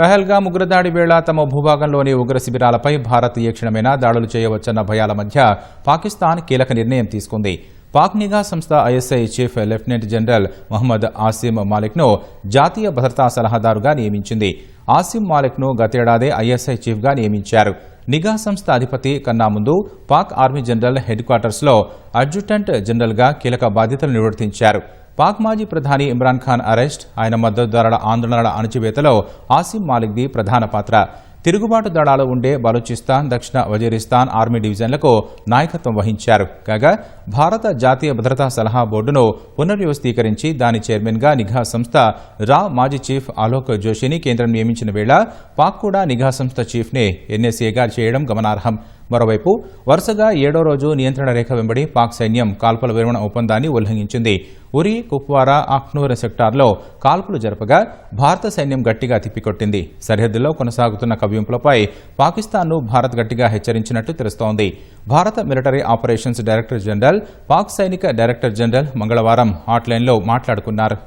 పెహల్గా ఉగ్రదాడి వేళ తమ భూభాగంలోని ఉగ్ర శిబిరాలపై భారత్ ఏ క్షణమైనా దాడులు చేయవచ్చన్న భయాల మధ్య పాకిస్తాన్ కీలక నిర్ణయం తీసుకుంది. పాక్ నిఘా సంస్థ ISI chief lieutenant general Mohammed Asim మాలిక్ను జాతీయ భద్రతా సలహాదారుగా నియమించింది. ఆసిమ్ మాలిక్ను గతేడాదే ఐఎస్ఐ చీఫ్గా నియమించారు. నిఘా సంస్థ అధిపతి కన్నా ముందు పాక్ ఆర్మీ జనరల్ హెడ్ క్వార్టర్స్లో అడ్జుటెంట్ జనరల్గా కీలక బాధ్యతలు నిర్వర్తించారు. పాక్ మాజీ ప్రధాని ఇమ్రాన్ ఖాన్ అరెస్ట్ ఆయన మద్దతుదారుల ఆందోళనల అణచివేతలో ఆసిమ్ మాలిక్ది ప్రధాన పాత్ర. తిరుగుబాటు దళాలు ఉండే బలూచిస్తాన్ దక్షిణ వజీరిస్తాన్ ఆర్మీ డివిజన్లకు నాయకత్వం వహించారు. కాగా భారత జాతీయ భద్రతా సలహా బోర్డును పునర్వ్యవస్థీకరించి దాని చైర్మన్గా నిఘా సంస్థ రా మాజీ చీఫ్ ఆలోక్ జోషిని కేంద్రం నియమించిన వేళ పాక్ కూడా నిఘా సంస్థ చీఫ్ని ఎన్ఎస్ఏగా చేయడం గమనార్హం. మరోవైపు వరుసగా ఏడో రోజు నియంత్రణ రేఖ వెంబడి పాక్ సైన్యం కాల్పుల విరమణ ఒప్పందాన్ని ఉల్లంఘించింది. ఉరి కుప్వారా అఖ్నూర్ సెక్టార్లో కాల్పులు జరపగా భారత సైన్యం గట్టిగా తిప్పికొట్టింది. సరిహద్దులో కొనసాగుతున్న కవ్వింపులపై పాకిస్తాన్ను భారత్ గట్టిగా హెచ్చరించినట్టు తెలుస్తోంది. భారత military operations director general Pak సైనిక డైరెక్టర్ జనరల్ మంగళవారం హాట్లైన్లో మాట్లాడుకున్నారు.